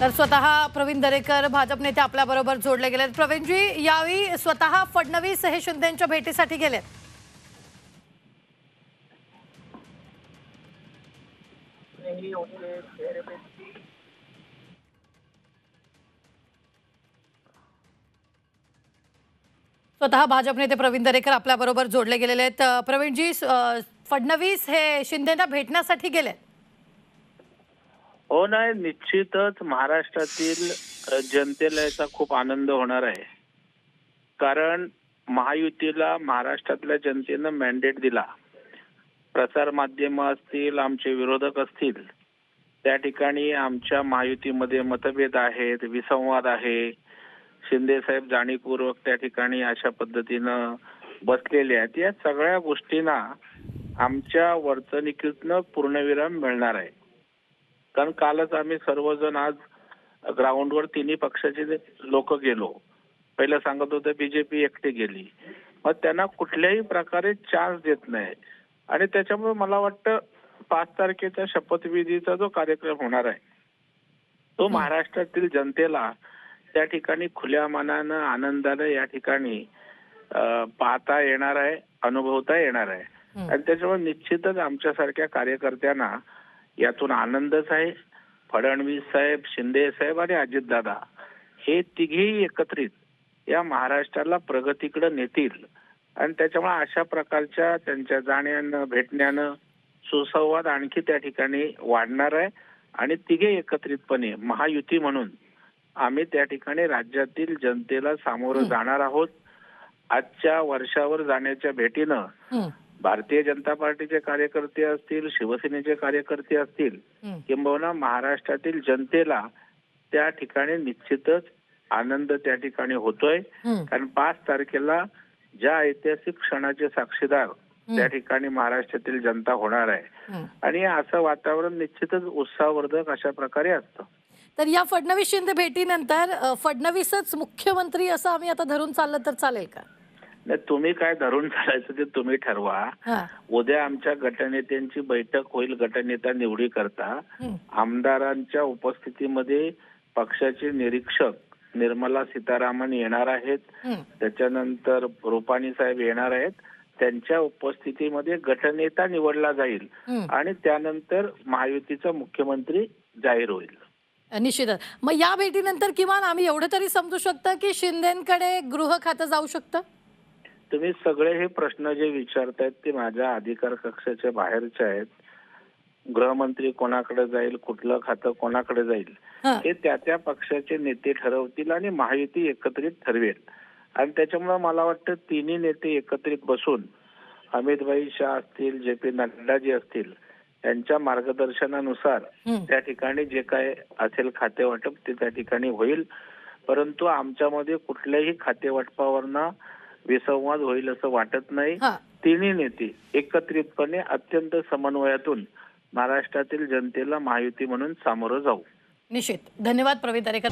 तर स्वतः प्रवीण दरेकर भाजप नेते आपल्याबरोबर जोडले गेलेत प्रवीणजी यावेळी स्वतः फडणवीस हे शिंदेच्या भेटीसाठी गेलेत स्वतः भाजप नेते प्रवीण दरेकर आपल्याबरोबर जोडले गेलेले आहेत. प्रवीणजी फडणवीस हे शिंदेना भेटण्यासाठी गेले हो नाही निश्चितच महाराष्ट्रातील जनतेला याचा खूप आनंद होणार आहे. कारण महायुतीला महाराष्ट्रातल्या जनतेनं मॅन्डेट दिला. प्रसार माध्यम असतील आमचे विरोधक असतील त्या ठिकाणी आमच्या महायुतीमध्ये मतभेद आहेत विसंवाद आहे. शिंदे साहेब जाणीवपूर्वक त्या ठिकाणी अशा पद्धतीनं बसलेले आहेत. या सगळ्या गोष्टींना आमच्या वर्तणुकीतनं पूर्णविराम मिळणार आहे. कारण कालच आम्ही सर्वजण आज ग्राउंडवर तिन्ही पक्षाचे लोक गेलो. पहिलं सांगत होते बीजेपी एकटी गेली. मग त्यांना कुठल्याही प्रकारे चान्स देत नाही. आणि त्याच्यामुळे मला वाटतं पाच तारखेचा शपथविधीचा जो कार्यक्रम होणार आहे तो महाराष्ट्रातील जनतेला त्या ठिकाणी खुल्या मनानं आनंदानं या ठिकाणी पाहता येणार आहे अनुभवता येणार आहे. आणि त्याच्यामुळे निश्चितच आमच्यासारख्या कार्यकर्त्यांना यातून आनंदच आहे फडणवीस साहेब शिंदे साहेब आणि अजितदादा हे तिघेही एकत्रित या महाराष्ट्राला प्रगतीकडे नेतील. आणि त्याच्यामुळे अशा प्रकारच्या त्यांच्या जाण्यानं भेटण्यानं सुसंवाद आणखी त्या ठिकाणी वाढणार आहे. आणि तिघे एकत्रितपणे महायुती म्हणून आम्ही त्या ठिकाणी राज्यातील जनतेला सामोरं जाणार आहोत. आजच्या वर्षावर जाण्याच्या भेटीनं भारतीय जनता पार्टीचे कार्यकर्ते असतील शिवसेनेचे कार्यकर्ते असतील. किंबहुना महाराष्ट्रातील जनतेला त्या ठिकाणी निश्चितच आनंद त्या ठिकाणी होतोय. कारण पाच तारखेला ज्या ऐतिहासिक क्षणाचे साक्षीदार त्या ठिकाणी महाराष्ट्रातील जनता होणार आहे. आणि असं वातावरण निश्चितच उत्साहवर्धक अशा प्रकारे असतं तर या फडणवीस शिंदे भेटीनंतर फडणवीसच मुख्यमंत्री असं आम्ही आता धरून चाललं तर चालेल का नाही तुम्ही काय धरून चालायचं ते तुम्ही ठरवा. उद्या आमच्या गटनेत्यांची बैठक होईल गटनेता निवडी करता. आमदारांच्या उपस्थितीमध्ये पक्षाचे निरीक्षक निर्मला सीतारामन येणार आहेत. त्याच्यानंतर रुपाणी साहेब येणार आहेत. त्यांच्या उपस्थितीमध्ये गटनेता निवडला जाईल. आणि त्यानंतर महायुतीचा मुख्यमंत्री जाहीर होईल. निश्चितच. मग या भेटीनंतर किमान आम्ही एवढं तरी समजू शकतो की शिंदेकडे गृह खातं जाऊ शकतं? तुम्ही सगळे हे प्रश्न जे विचारतायत ते माझ्या अधिकार कक्षाच्या बाहेरचे आहेत गृहमंत्री कोणाकडे जाईल कुठलं खातं कोणाकडे जाईल हं. त्या त्या पक्षाचे नेते ठरवतील आणि महायुती एकत्रित ठरवेल आणि त्याच्यामुळे मला वाटतं तिन्ही नेते एकत्रित बसून अमितभाई शाह असतील जे पी नड्डाजी असतील यांच्या मार्गदर्शनानुसार. त्या ठिकाणी जे काय असेल खाते वाटप ते त्या ठिकाणी होईल परंतु आमच्यामध्ये कुठल्याही खाते वाटपावरना विसंवाद होईल असं वाटत नाही. तिन्ही नेते एकत्रितपणे अत्यंत समन्वयातून महाराष्ट्रातील जनतेला महायुती म्हणून सामोरं जाऊ. निश्चित. धन्यवाद प्रवीण दारेकर.